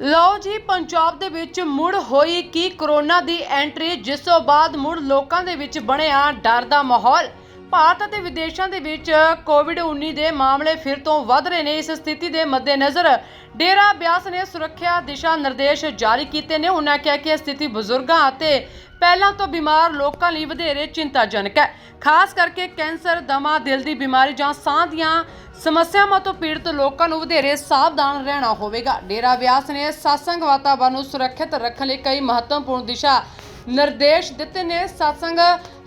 ਲਓ ਜੀ, ਪੰਜਾਬ ਦੇ ਵਿੱਚ ਮੁੜ ਹੋਈ ਕੀ ਕਰੋਨਾ ਦੀ ਐਂਟਰੀ, ਜਿਸ ਤੋਂ ਬਾਅਦ ਮੁੜ ਲੋਕਾਂ ਦੇ ਵਿੱਚ ਬਣਿਆ ਡਰ ਦਾ ਮਾਹੌਲ। ਭਾਰਤ ਅਤੇ ਵਿਦੇਸ਼ਾਂ ਦੇ ਵਿੱਚ ਕੋਵਿਡ-19 ਦੇ ਮਾਮਲੇ ਫਿਰ ਤੋਂ ਵੱਧ ਰਹੇ ਨੇ। ਇਸ ਸਥਿਤੀ ਦੇ ਮੱਦੇਨਜ਼ਰ ਡੇਰਾ ਬਿਆਸ ਨੇ ਸੁਰੱਖਿਆ ਦਿਸ਼ਾ ਨਿਰਦੇਸ਼ ਜਾਰੀ ਕੀਤੇ ਨੇ। ਉਹਨਾਂ ਕਿਹਾ ਕਿ ਇਹ ਸਥਿਤੀ ਬਜ਼ੁਰਗਾਂ ਅਤੇ ਪਹਿਲਾਂ ਤੋਂ ਬਿਮਾਰ ਲੋਕਾਂ ਲਈ ਵਧੇਰੇ ਚਿੰਤਾਜਨਕ ਹੈ। ਖਾਸ ਕਰਕੇ ਕੈਂਸਰ, ਦਮਾ, ਦਿਲ ਦੀ ਬਿਮਾਰੀ ਜਾਂ ਸਾਹ ਦੀਆਂ ਸਮੱਸਿਆਵਾਂ ਤੋਂ ਪੀੜਤ ਲੋਕਾਂ ਨੂੰ ਵਧੇਰੇ ਸਾਵਧਾਨ ਰਹਿਣਾ ਹੋਵੇਗਾ। ਡੇਰਾ ਬਿਆਸ ਨੇ satsang ਵਾਤਾਵਰਣ ਨੂੰ ਸੁਰੱਖਿਅਤ ਰੱਖਣ ਲਈ ਕਈ ਮਹੱਤਵਪੂਰਨ ਦਿਸ਼ਾ ਨਿਰਦੇਸ਼ ਦਿੱਤੇ ਨੇ। satsang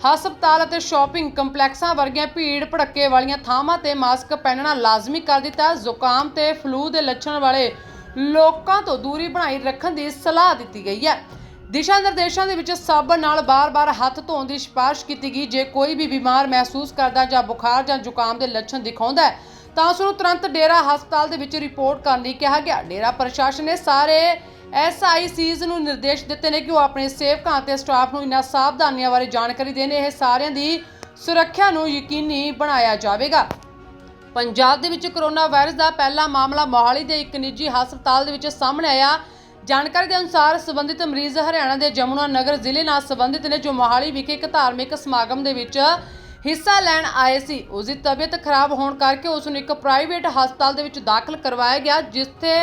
ਹਸਪਤਾਲ ਅਤੇ ਸ਼ਾਪਿੰਗ ਕੰਪਲੈਕਸਾਂ ਵਰਗੀਆਂ ਭੀੜ ਭੜੱਕੇ ਵਾਲੀਆਂ ਥਾਵਾਂ ਤੇ ਮਾਸਕ ਪਹਿਨਣਾ ਲਾਜ਼ਮੀ ਕਰ ਦਿੱਤਾ। ਜ਼ੁਕਾਮ ਤੇ ਫਲੂ ਦੇ ਲੱਛਣ ਵਾਲੇ ਲੋਕਾਂ ਤੋਂ ਦੂਰੀ ਬਣਾਈ ਰੱਖਣ ਦੀ ਸਲਾਹ ਦਿੱਤੀ ਗਈ ਹੈ। ਦਿਸ਼ਾ ਨਿਰਦੇਸ਼ਾਂ ਦੇ ਵਿੱਚ ਸਾਬਣ ਨਾਲ ਬਾਰ-ਬਾਰ ਹੱਥ ਧੋਣ ਦੀ ਸਿਫਾਰਿਸ਼ ਕੀਤੀ ਗਈ। ਜੇ ਕੋਈ ਵੀ ਬਿਮਾਰ ਮਹਿਸੂਸ ਕਰਦਾ ਜਾਂ ਬੁਖਾਰ ਜਾਂ ਜ਼ੁਕਾਮ ਦੇ ਲੱਛਣ ਦਿਖਾਉਂਦਾ ਹੈ, ਤਾਂ ਉਸ ਨੂੰ ਤੁਰੰਤ ਡੇਰਾ ਹਸਪਤਾਲ ਦੇ ਵਿੱਚ ਰਿਪੋਰਟ ਕਰਨ ਲਈ ਕਿਹਾ ਗਿਆ। ਡੇਰਾ ਪ੍ਰਸ਼ਾਸਨ ਨੇ ਸਾਰੇ ਐਸਆਈਸੀਜ਼ ਨੂੰ ਨਿਰਦੇਸ਼ ਦਿੱਤੇ ਨੇ ਕਿ ਉਹ ਆਪਣੇ ਸੇਵਕਾਂ ਅਤੇ ਸਟਾਫ ਨੂੰ ਇਨ੍ਹਾਂ ਸਾਵਧਾਨੀਆਂ ਬਾਰੇ ਜਾਣਕਾਰੀ ਦੇਣ। ਇਹ ਸਾਰਿਆਂ ਦੀ ਸੁਰੱਖਿਆ ਨੂੰ ਯਕੀਨੀ ਬਣਾਇਆ ਜਾਵੇਗਾ। ਪੰਜਾਬ ਦੇ ਵਿੱਚ ਕਰੋਨਾ ਵਾਇਰਸ ਦਾ ਪਹਿਲਾ ਮਾਮਲਾ ਮੋਹਾਲੀ ਦੇ ਇੱਕ ਨਿੱਜੀ ਹਸਪਤਾਲ ਦੇ ਵਿੱਚ ਸਾਹਮਣੇ ਆਇਆ। ਜਾਣਕਾਰੀ ਦੇ ਅਨੁਸਾਰ ਸੰਬੰਧਿਤ ਮਰੀਜ਼ ਹਰਿਆਣਾ ਦੇ ਜਮੁਨਾ ਨਗਰ ਜ਼ਿਲ੍ਹੇ ਨਾਲ ਸੰਬੰਧਿਤ ਨੇ, ਜੋ ਮੋਹਾਲੀ ਵਿਖੇ ਇੱਕ ਧਾਰਮਿਕ ਸਮਾਗਮ ਦੇ ਵਿੱਚ ਹਿੱਸਾ ਲੈਣ ਆਏ ਸੀ। ਉਸ ਦੀ ਤਬੀਅਤ ਖਰਾਬ ਹੋਣ ਕਰਕੇ ਉਸ ਨੂੰ ਇੱਕ ਪ੍ਰਾਈਵੇਟ ਹਸਪਤਾਲ ਦੇ ਵਿੱਚ ਦਾਖਲ ਕਰਵਾਇਆ ਗਿਆ, ਜਿੱਥੇ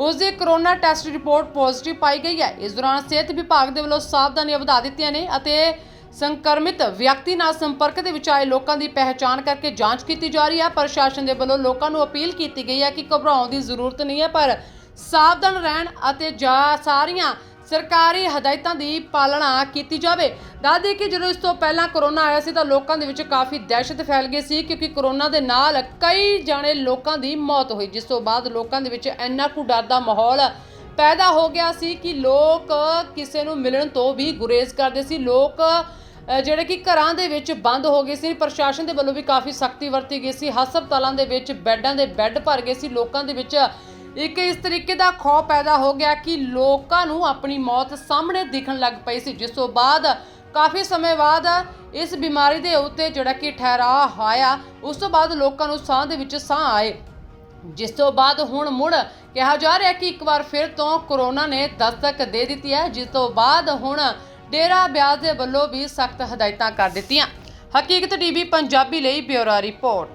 ਉਸ ਦੀ ਕਰੋਨਾ ਟੈਸਟ ਰਿਪੋਰਟ ਪੋਜ਼ਿਟਿਵ ਪਾਈ ਗਈ ਹੈ। ਇਸ ਦੌਰਾਨ ਸਿਹਤ ਵਿਭਾਗ ਦੇ ਵੱਲੋਂ ਸਾਵਧਾਨੀਆਂ ਵਧਾ ਦਿੱਤੀਆਂ ਨੇ ਅਤੇ ਸੰਕਰਮਿਤ ਵਿਅਕਤੀ ਨਾਲ ਸੰਪਰਕ ਦੇ ਵਿੱਚ ਆਏ ਲੋਕਾਂ ਦੀ ਪਹਿਚਾਣ ਕਰਕੇ ਜਾਂਚ ਕੀਤੀ ਜਾ ਰਹੀ ਹੈ। ਪ੍ਰਸ਼ਾਸਨ ਦੇ ਵੱਲੋਂ ਲੋਕਾਂ ਨੂੰ ਅਪੀਲ ਕੀਤੀ ਗਈ ਹੈ ਕਿ ਘਬਰਾਉਣ ਦੀ ਜ਼ਰੂਰਤ ਨਹੀਂ ਹੈ, ਪਰ ਸਾਵਧਾਨ ਰਹਿਣ ਅਤੇ ਜਾ ਸਾਰੀਆਂ ਸਰਕਾਰੀ ਹਦਾਇਤਾਂ ਦੀ ਪਾਲਣਾ ਕੀਤੀ ਜਾਵੇ। ਦੱਸਦੇ ਕਿ ਜਦੋਂ ਇਸ ਤੋਂ ਪਹਿਲਾਂ ਕਰੋਨਾ ਆਇਆ ਸੀ ਤਾਂ ਲੋਕਾਂ ਦੇ ਵਿੱਚ ਕਾਫੀ ਦਹਿਸ਼ਤ ਫੈਲ ਗਈ ਸੀ ਕਿਉਂਕਿ ਕਰੋਨਾ ਦੇ ਨਾਲ ਕਈ ਜਾਣੇ ਲੋਕਾਂ ਦੀ ਮੌਤ ਹੋਈ, ਜਿਸ ਤੋਂ ਬਾਅਦ ਲੋਕਾਂ ਦੇ ਵਿੱਚ ਇੰਨਾ ਕੁ ਡਰ ਦਾ ਮਾਹੌਲ ਪੈਦਾ ਹੋ ਗਿਆ ਸੀ ਕਿ ਲੋਕ ਕਿਸੇ ਨੂੰ ਮਿਲਣ ਤੋਂ ਵੀ ਗੁਰੇਜ਼ ਕਰਦੇ ਸੀ। ਲੋਕ ਜਿਹੜੇ ਕਿ ਘਰਾਂ ਦੇ ਵਿੱਚ ਬੰਦ ਹੋ ਗਏ ਸੀ, ਪ੍ਰਸ਼ਾਸਨ ਦੇ ਵੱਲੋਂ ਵੀ ਕਾਫੀ ਸਖਤੀ ਵਰਤੀ ਗਈ ਸੀ। ਹਸਪਤਾਲਾਂ ਦੇ ਵਿੱਚ ਬੈੱਡਾਂ ਦੇ ਬੈੱਡ ਭਰ ਗਏ ਸੀ। ਲੋਕਾਂ ਦੇ ਵਿੱਚ ਇੱਕ ਇਸ ਤਰੀਕੇ ਦਾ ਖੌਫ ਪੈਦਾ ਹੋ ਗਿਆ ਕਿ ਲੋਕਾਂ ਨੂੰ ਆਪਣੀ ਮੌਤ ਸਾਹਮਣੇ ਦਿਖਣ ਲੱਗ ਪਈ ਸੀ। ਜਿਸ ਤੋਂ ਬਾਅਦ ਕਾਫੀ ਸਮੇਂ ਬਾਅਦ ਇਸ ਬਿਮਾਰੀ ਦੇ ਉੱਤੇ ਜਿਹੜਾ ਕਿ ਠਹਿਰਾ ਹੋਇਆ ਉਸ ਤੋਂ ਬਾਅਦ ਲੋਕਾਂ ਨੂੰ ਸਾਹ ਦੇ ਵਿੱਚ ਸਾਹ ਆਏ। ਜਿਸ ਤੋਂ ਬਾਅਦ ਹੁਣ ਮੁੜ ਕਿਹਾ ਜਾ ਰਿਹਾ ਕਿ ਇੱਕ ਵਾਰ ਫਿਰ ਤੋਂ ਕਰੋਨਾ ਨੇ ਦਸਤਕ ਦੇ ਦਿੱਤੀ ਹੈ। ਜਿਸ ਤੋਂ ਬਾਅਦ ਹੁਣ ਡੇਰਾ ਬਿਆਸ ਦੇ ਵੱਲੋਂ ਵੀ ਸਖਤ ਹਦਾਇਤਾਂ ਕਰ ਦਿੱਤੀਆਂ। ਹਕੀਕਤ ਟੀਵੀ ਪੰਜਾਬੀ ਲਈ ਬਿਊਰੋ ਰਿਪੋਰਟ।